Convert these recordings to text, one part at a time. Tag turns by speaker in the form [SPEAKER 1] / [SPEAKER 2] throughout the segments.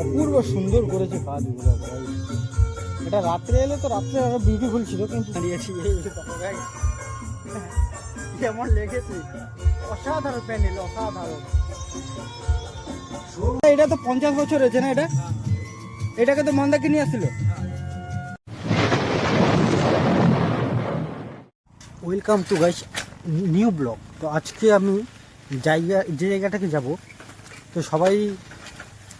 [SPEAKER 1] অপূর্ব সুন্দর করেছে কাজগুলো ভাই। এটা রাত্রে এলে তো রাত্রে আরও বিউটিফুল ছিল, কিন্তু দাঁড়িয়েছি ভাই। কেমন লেগেছে। অসাধারণ প্যান্ডেল অসাধারণ। এটা তো পঞ্চাশ বছর হয়েছে না এটা? এটাকে তো মন্দাকে নিয়ে আসছিল। Welcome to guys new blog তো আজকে আমি জায়গা যে জায়গাটাকে যাব, তো সবাই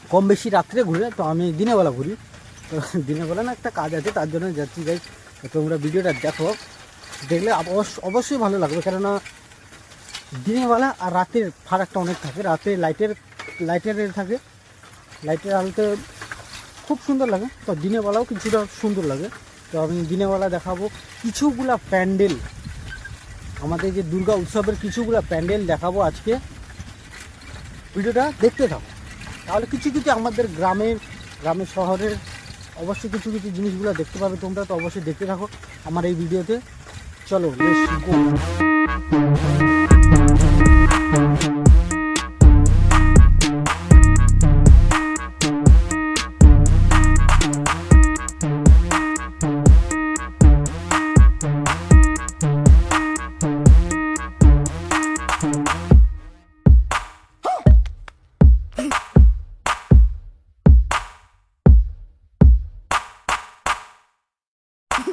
[SPEAKER 1] কম বেশি রাত্রে ঘুরে, তো আমি দিনের বেলা ঘুরি। তো দিনের বেলা না একটা কাজ আছে, তার জন্য যাচ্ছি, যাই। তোমরা ভিডিওটা দেখো। দেখলে অবশ্য- অবশ্যই ভালো লাগবে, কেননা দিনের বেলা আর রাতের ফারাকটা অনেক থাকে। রাতে লাইটের লাইটের থাকে। লাইটের আলোতে খুব সুন্দর লাগে, তো দিনের বেলাও কিছুটা সুন্দর লাগে। তো আমি দিনের বেলা দেখাবো কিছুগুলা প্যান্ডেল। আমাদের যে দুর্গা উৎসবের কিছুগুলা প্যান্ডেল দেখাবো আজকে। ভিডিওটা দেখতে থাকো। তাহলে কিছু কিছু আমাদের গ্রামের গ্রামে শহরের অবশ্যই কিছু কিছু জিনিসগুলো দেখতে পাবে, তোমরা তো অবশ্যই দেখতে থাকো আমার এই ভিডিওতে চলো.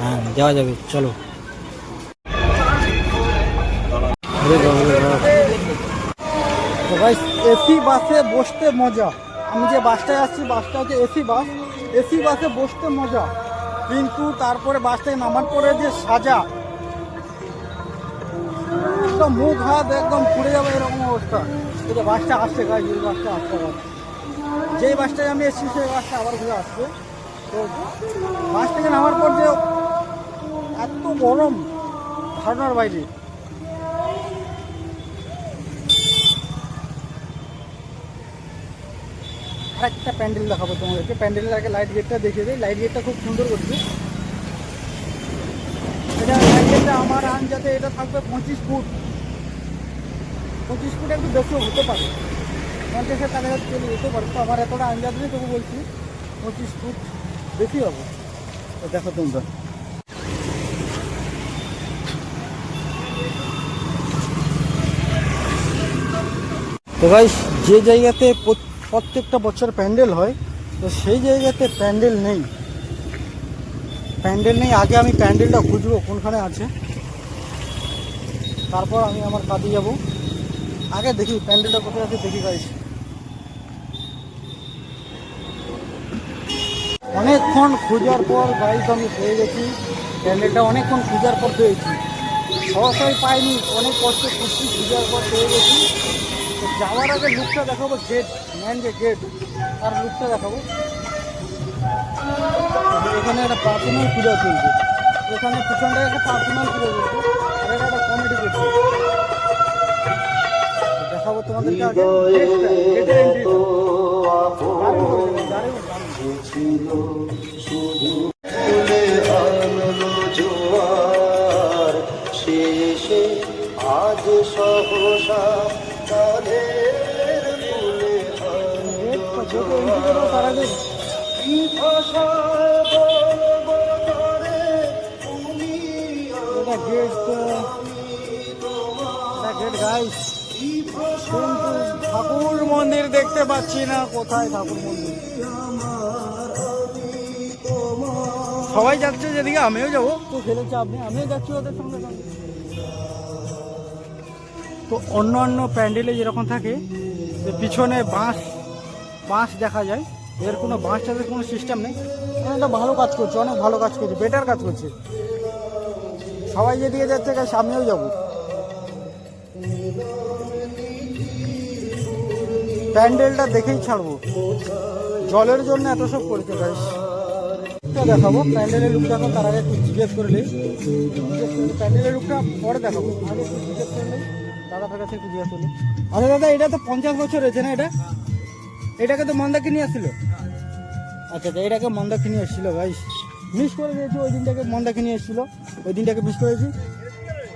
[SPEAKER 1] হ্যাঁ যাওয়া যাবে, চলো। এসি বাসে বসতে মজা। আমি যে বাসটায় আসছি বাসটা হচ্ছে এসি বাস এসি বাসে বসতে মজা। কিন্তু তারপরে বাসটায় নামার পরে যে সাজা একদম মুখ, হাত একদম পুড়ে যাবে এরকম অবস্থা। যে বাসটা আসছে গাই যে বাসটা আসতে আবার। যেই বাসটায় আমি এসেছি, সেই বাসটা আবার ঘুরে আসছে। তো বাস থেকে নামার পর যে এত গরম ধারণার বাইরে। আর একটা প্যান্ডেল দেখাবো তোমাদেরকে। প্যান্ডেলের আগে লাইট গেটটা দেখিয়ে দেয় লাইট গেটটা খুব সুন্দর করছে। এটা লাইট গেটটা আমার আনজাতে এটা থাকবে পঁচিশ ফুট। পঁচিশ ফুট একটু বেশিও হতে পারে। পঞ্চাশের কাছাকাছি চলে যেতে পারে। তো আমার এতটা আন্দাজ নেই, তবু বলছি পঁচিশ ফুট বেশি হবে। দেখো তোমরা। তো ভাই যে জায়গাতে প্রত্যেকটা বছর প্যান্ডেল হয়, তো সেই জায়গাতে প্যান্ডেল নেই। প্যান্ডেল নেই, আগে আমি প্যান্ডেলটা খুঁজবো কোনখানে আছে। তারপর আমি আমার কাজে যাব। আগে দেখি প্যান্ডেলটা কোথায় আছে, দেখি গাইছি অনেকক্ষণ খোঁজার পর গাইজ আমি পেয়ে গেছি। প্যান্ডেলটা অনেকক্ষণ খোঁজার পর পেয়েছি। সহসাই পাইনি, অনেক কষ্ট খুঁজছি খোঁজার পর পেয়ে গেছি। যাওয়ার আগে লুকটা দেখাবো গেট মেন যে গেট তার লুকটা দেখাবো এখানে একটা পার্সোনাল পূজা চলছে এখানে পিছনটায় একটা পার্সোনাল পূজা চলছে আর এটা একটা কমেডি করছে দেখাবো তোমাদেরকে
[SPEAKER 2] আজ সহসা
[SPEAKER 1] ঠাকুর মন্দির দেখতে পাচ্ছি না। কোথায় ঠাকুর মন্দির? সবাই যাচ্ছে যেদিকে আমিও যাব। তো ফেলেছে আপনি? আমিও যাচ্ছি ওদের সঙ্গে তো অন্য অন্য প্যান্ডেলে যেরকম থাকে যে পিছনে বাঁশ বাঁশ দেখা যায়। এর কোনো বাঁশ টাসের কোনো সিস্টেম নেই। অনেকটা ভালো কাজ করছে, অনেক ভালো কাজ করছে বেটার কাজ করছে। সবাই যেদিকে যাচ্ছে গাছ আমিও যাব। প্যান্ডেলটা দেখেই ছাড়বো। জলের জন্য এত সব গাইস লুকটা দেখাবো, প্যান্ডেলের লুকটা এখন তার আগে একটু জিজ্ঞেস করে নিই। জিজ্ঞেস করে নিই। প্যান্ডেলের লুকটা পরে দেখাবো। আগে একটু জিজ্ঞেস দাদাটার কাছে একটু জিজ্ঞেস করে নিই। আরে দাদা, এটা তো পঞ্চাশ বছর হয়েছে না এটা? এটাকে তো মন্দাকে নিয়ে আসছিল। আচ্ছা আচ্ছা এটাকে মন্দাকিনী এসেছিল ভাই। মিস করে দিয়েছি, ওই দিনটাকে মন্দাকিনী এসেছিল। ওই দিনটাকে মিস করেছি।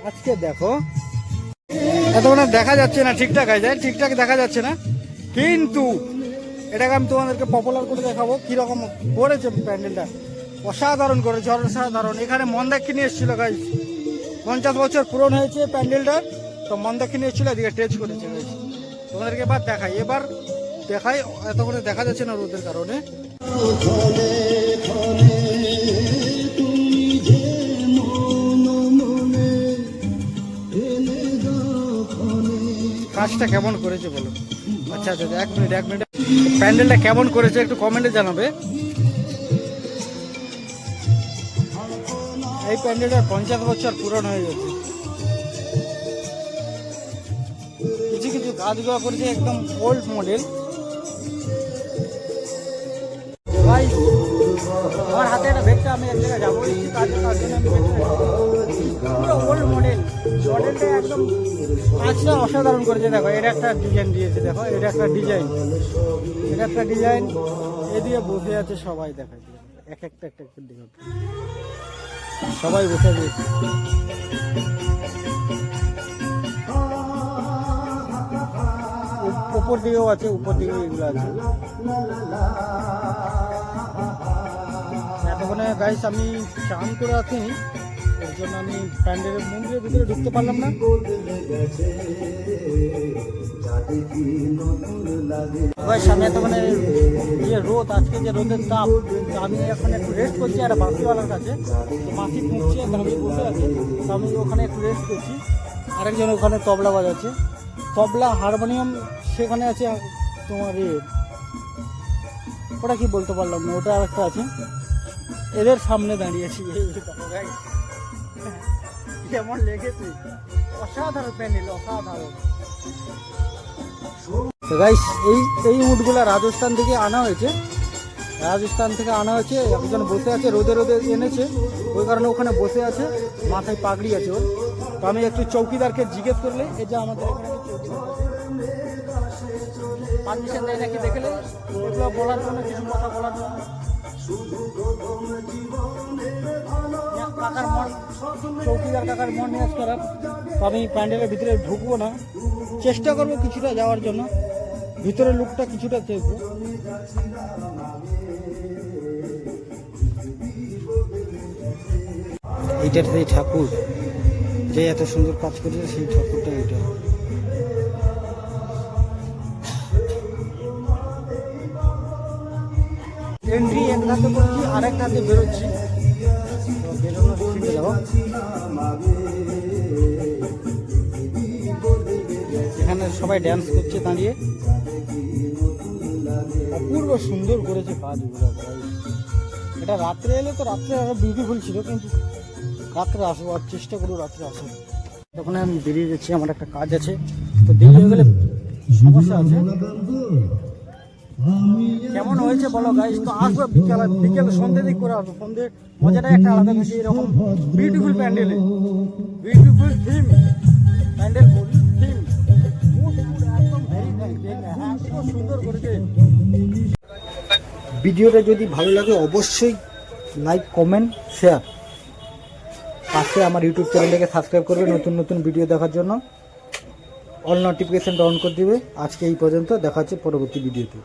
[SPEAKER 1] আজকে দেখো এতক্ষণ আর দেখা যাচ্ছে না ঠিকঠাক আছে, ঠিকঠাক দেখা যাচ্ছে না। কিন্তু এটাকে আমি তোমাদেরকে পপুলার করে দেখাবো, কীরকম করেছে প্যান্ডেলটা। অসাধারণ করেছে, অসাধারণ। এখানে মন্দাকিনী এসেছিল গাইজ পঞ্চাশ বছর পূরণ হয়েছে প্যান্ডেলটার তো মন্দাকিনী এসেছিল, এদিকে টেচ করেছে তোমাদেরকে এবার দেখাই এবার দেখাই, এত করে দেখা যাচ্ছে না রোদের কারণে। কাজটা কেমন করেছে বলো? আচ্ছা আচ্ছা আচ্ছা, এক মিনিট এক মিনিট। প্যান্ডেলটা কেমন করেছে একটু কমেন্টে জানাবে। এই প্যান্ডেলটা পঞ্চাশ বছর পূরণ হয়ে গেছে। কিছু কিছু কাজগুলো করেছে একদম ওল্ড মডেল ভাই। আমার হাতে একটা ভেটটা আমি এক জায়গায় যাব। এই কাজে তার জন্য আমি পুরো ওল্ড মডেল মডেলটা একদম কাজটা অসাধারণ করেছে। দেখো, এটা একটা ডিজাইন দিয়েছে, দেখো, এটা একটা ডিজাইন এটা একটা ডিজাইন এ দিয়ে বসে আছে সবাই, দেখা। এক একটা একটা একটা ডিজাইন সবাই বসে আছে। উপ- উপর দিকেও আছে, উপর দিকেও এগুলো আছে। এতক্ষণে গাইস আমি চান করে আসিনি। এর জন্য আমি প্যান্ডেলের মন্দিরের ভিতরে ঢুকতে পারলাম না। গাইস আমি এতক্ষণে যে রোদ, আজকে যে রোদের তাপ আমি এখন একটু রেস্ট করছি একটা বাসিওয়ালার কাছে। তো মাসি ফুটছে দাঁড়িয়ে বসে আছে। তো আমি ওখানে একটু রেস্ট করছি। আরেকজন ওখানে তবলা বাজাচ্ছে। তবলা হারমোনিয়াম সেখানে আছে তোমার এ ওটা কি বলতে পারলাম না, ওটা আরেকটা আছে। এদের সামনে দাঁড়িয়েছি কেমন লেগেছে? অসাধারণ প্যান্ডেল অসাধারণ। গাইস এই এই উটগুলো রাজস্থান থেকে আনা হয়েছে। রাজস্থান থেকে আনা হয়েছে, একজন বসে আছে, রোদে রোদে এনেছে। ওই কারণে ওখানে বসে আছে, মাথায় পাগড়ি আছে ওর। তো আমি একটু চৌকিদারকে জিজ্ঞেস করলে, এই যে আমাদের এখানে পারমিশন দেয় নাকি দেখলে এগুলো বলার জন্য, কিছু কথা বলার জন্য। কাকার মন চৌকিদার কাকার মন নিয়ে খারাপ তো আমি প্যান্ডেলের ভিতরে ঢুকবো না। চেষ্টা করব কিছুটা যাওয়ার জন্য। ভিতরের লুকটা কিছুটা দেখব। এইটা সেই ঠাকুর, যে এত সুন্দর কাজ করেছে, সেই ঠাকুরটা এটা এন্ট্রি এক ধাতে করছি, আর এক ধাতে বেরোচ্ছি। এখানে সবাই ড্যান্স করছে, দাঁড়িয়ে। অপূর্ব সুন্দর করেছে কাজগুলো এটা রাত্রে এলে তো রাত্রে আরও বিউটিফুল ছিল, কিন্তু রাত্রে আসব আর চেষ্টা করব রাত্রে আসব তখন আমি বেরিয়ে যাচ্ছি আমার একটা কাজ আছে। তো দেরি হয়ে গেলে সমস্যা আছে। কেমন হয়েছে বলো গাইস তো আসবে বিকেল বিকেল সন্ধ্যে দিক করে আসব। সন্ধ্যে মজাটাই একটা আলাদা থাকে, এরকম বিউটিফুল প্যান্ডেলে বিউটিফুল থিম প্যান্ডেল থিম সুন্দর করেছে ভিডিওটা যদি ভালো লাগে অবশ্যই লাইক কমেন্ট শেয়ার পাশে আমার ইউটিউব চ্যানেলটাকে সাবস্ক্রাইব করবে নতুন নতুন ভিডিও দেখার জন্য। অল নোটিফিকেশানটা অন করে দিবে। আজকে এই পর্যন্ত, দেখা হচ্ছে পরবর্তী ভিডিওতে